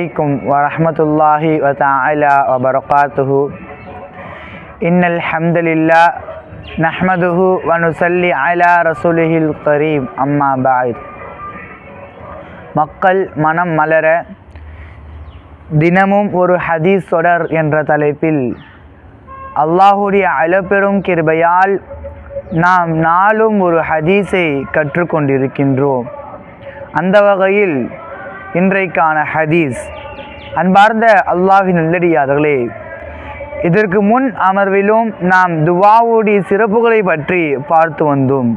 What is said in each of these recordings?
அலைக்கும் வரமத்துல்லாஹி வத்தாலா வபரகாத்துஹு. இன்னல் ஹம்தலில்லா நஹ்மதுஹு வனுசல்லி அலா ரசூலிஹில் கரீம். அம்மா பாயித் மக்கள் மனம் மலர தினமும் ஒரு ஹதீஸ் தொடர் என்ற தலைப்பில் அல்லாஹுடைய அளப்பெரும் கிருபையால் நாம் நாளும் ஒரு ஹதீஸை கற்றுக்கொண்டிருக்கின்றோம். அந்த வகையில் இன்றைக்கான ஹதீஸ். அன்பார்ந்த அல்லாஹின் நல்லடியார்களே இதற்கு முன் அமர்விலும் நாம் துவாவுடைய சிறப்புகளை பற்றி பார்த்து வந்தோம்.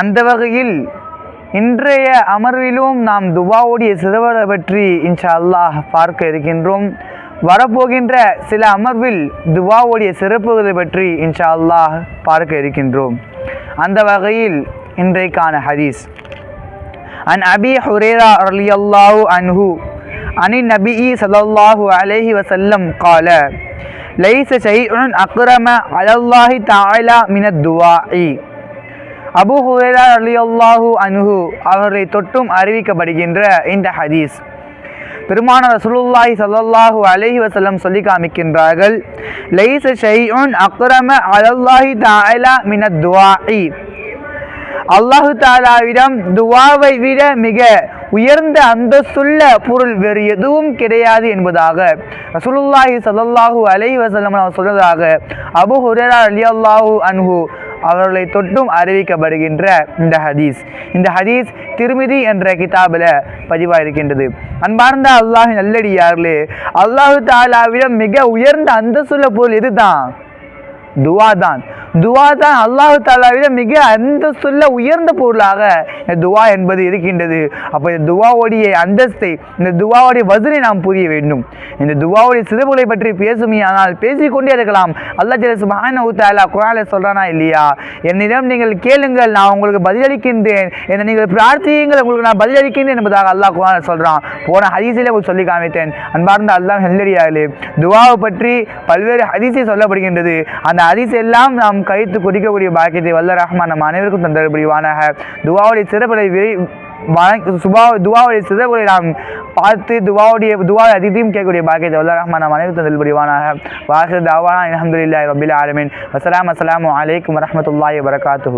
அந்த வகையில் இன்றைய அமர்விலும் நாம் துவாவுடைய சிறுவரை பற்றி இன்ஷா அல்லாஹ் பார்க்க இருக்கின்றோம். வரப்போகின்ற சில அமர்வில் துவாவுடைய சிறப்புகளை பற்றி இன்ஷா அல்லாஹ் பார்க்க இருக்கின்றோம். அந்த வகையில் இன்றைக்கான ஹதீஸ். عن أبي هريرة رضي الله عنه عن النبي صلى الله عليه وسلم قال ليس شيء أكرم على الله تعالى من الدعاء அபு ஹுரேரா அலியல்லாஹு அன்ஹு அவர்களை தொட்டும் அறிவிக்கப்படுகின்ற இந்த ஹதீஸ் பெருமான ரசூலுல்லாஹி ஸல்லல்லாஹு அலைஹி வஸல்லம் சொல்லி காமிக்கின்றார்கள் லைஸ ஷைஉன் அக்ரம அலல்லாஹி தஆலா மினத் துஆஇ அல்லாஹு தாலாவிடம் துவாவை விட மிக உயர்ந்த அந்தஸ்துள்ள பொருள் வேறு எதுவும் கிடையாது என்பதாக ரசூலுல்லாஹி சதல்லாஹு அலை வசலம் அவர் சொல்வதாக அபு ஹுரரா அலி அல்லாஹு அன்ஹு அவர்களை தொட்டும் அறிவிக்கப்படுகின்ற இந்த ஹதீஸ். இந்த ஹதீஸ் திருமிதி என்ற கிதாபில் பதிவாக இருக்கின்றது அன்பார்ந்த அல்லாஹ் நல்லடியார்களே அல்லாஹு தாலாவிடம் மிக உயர்ந்த அந்தஸ்துள்ள பொருள் எதுதான்? துவா தான். துவா தான் அல்லாஹு தாலாவிட மிக அந்தஸ்துள்ள உயர்ந்த பொருளாக இந்த துவா என்பது இருக்கின்றது. அப்போ இந்த துவாவுடைய அந்தஸ்தை இந்த துவாவுடைய வசனை நாம் புரிய வேண்டும். இந்த துவாவுடைய சிறப்புகளை பற்றி பேசுமே ஆனால் பேசிக்கொண்டே இருக்கலாம். அல்லா ஜெல சுபான தாலா குரால சொல்கிறானா இல்லையா? என்னிடம் நீங்கள் கேளுங்கள் நான் உங்களுக்கு பதிலளிக்கின்றேன். என்னை நீங்கள் பிரார்த்தியுங்கள் உங்களுக்கு நான் பதிலளிக்கின்றேன் என்பதாக அல்லாஹ் குரான சொல்கிறான் போன ஹதீஸிலே உங்களுக்கு சொல்லி காமித்தேன். அன்பார்ந்த அல்லாஹ் நெல்லடியார்களே துவாவை பற்றி பல்வேறு ஹதீஸை சொல்லப்படுகின்றது. அந்த ஹதீஸ் எல்லாம் நாம் கைத்து குடிக்கக்கூடிய பாக்கியத்தை வல்ல ரஹ்மான் நம் அனைவருக்கும் தந்தல் புரிவானாக. துவாவுடைய சிறப்புகளை விரை சுபா துவாவுடைய சிறப்புகளை நாம் பார்த்து துவாவுடைய துவா அதிதையும் கேட்கக்கூடிய பாக்கியத்தை வல்ல ரஹ்மான் நம் அனைவருக்கும் தந்தல் புரிவானாக. வாசல் தாவானா அலமதுல்லாஹி ரபில் ஆலமின். வசலாம் அஸ்லாம் வலைக்கம் வரமத்துல்லாய் வரகாத்து